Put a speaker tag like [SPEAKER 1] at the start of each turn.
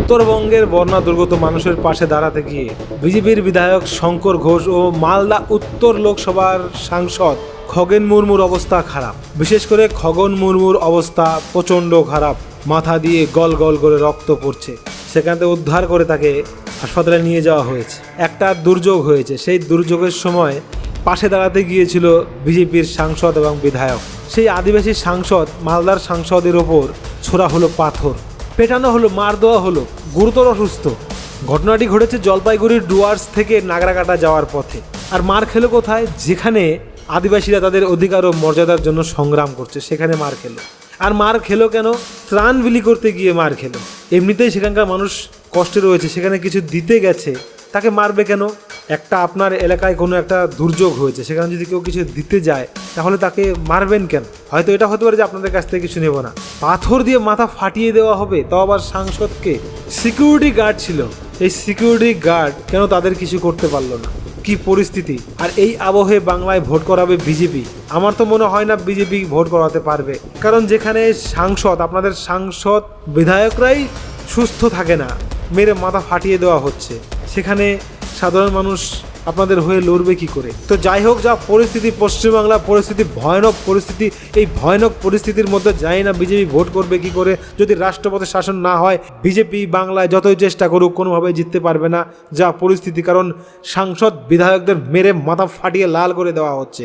[SPEAKER 1] উত্তরবঙ্গের বন্যা দুর্গত মানুষের পাশে দাঁড়াতে গিয়ে বিজেপির বিধায়ক শঙ্কর ঘোষ ও মালদা উত্তর লোকসভার সাংসদ খগেন মুর্মুর অবস্থা খারাপ। বিশেষ করে খগন মুর্মুর অবস্থা প্রচণ্ড খারাপ। মাথা দিয়ে গল গল করে রক্ত পড়ছে। সেখান থেকে উদ্ধার করে তাকে হাসপাতালে নিয়ে যাওয়া হয়েছে। একটা দুর্যোগ হয়েছে। সেই দুর্যোগের সময় পাশে দাঁড়াতে গিয়েছিল বিজেপির সাংসদ এবং বিধায়ক। সেই আদিবাসী সাংসদ, মালদার সাংসদের ওপর ছোড়া হলো পাথর, পেটানো হলো, মার দেওয়া হলো, গুরুতর অসুস্থ। ঘটনাটি ঘটেছে জলপাইগুড়ির ডুয়ার্স থেকে নাগরাকাটা যাওয়ার পথে। আর মার খেলো কোথায়? যেখানে আদিবাসীরা তাদের অধিকার ও মর্যাদার জন্য সংগ্রাম করছে, সেখানে মার খেলো। আর মার খেলো কেন? ত্রাণ বিলি করতে গিয়ে মার খেলো। এমনিতেই সেখানকার মানুষ কষ্টে রয়েছে, সেখানে কিছু দিতে গেছে, তাকে মারবে কেন? একটা আপনার এলাকায় কোনো একটা দুর্যোগ হয়েছে, সেখানে যদি কেউ কিছু দিতে যায়, তাহলে তাকে মারবেন কেন? হয়তো এটা হতে পারে যে আপনাদের কাছ থেকে কিছু নেব না। পাথর দিয়ে মাথা ফাটিয়ে দেওয়া হবে, তাও আবার সাংসদকে। সিকিউরিটি গার্ড ছিল। এই সিকিউরিটি গার্ড কেন তাদের কিছু করতে পারল না? কি পরিস্থিতি? আর এই আবহে বাংলায় ভোট করাবে বিজেপি? আমার তো মনে হয় না বিজেপি ভোট করাতে পারবে। কারণ যেখানে সাংসদ, আপনাদের সাংসদ বিধায়করাই সুস্থ থাকে না। মেরে মাথা ফাটিয়ে দেওয়া হচ্ছে। সেখানে সাধারণ মানুষ আপনাদের হয়ে লড়বে কি করে? তো যাই হোক, যা পরিস্থিতি পশ্চিমবাংলা, পরিস্থিতি ভয়ানক পরিস্থিতি, এই ভয়ানক পরিস্থিতির মধ্যে যাই না বিজেপি ভোট করবে কি করে? যদি রাষ্ট্রপতি শাসন না হয়, বিজেপি বাংলায় যতই চেষ্টা করুক কোনোভাবে জিততে পারবে না। যা পরিস্থিতি, কারণ সাংসদ, বিধায়কদের মেরে মাথা ফাটিয়ে লাল করে দেওয়া হচ্ছে।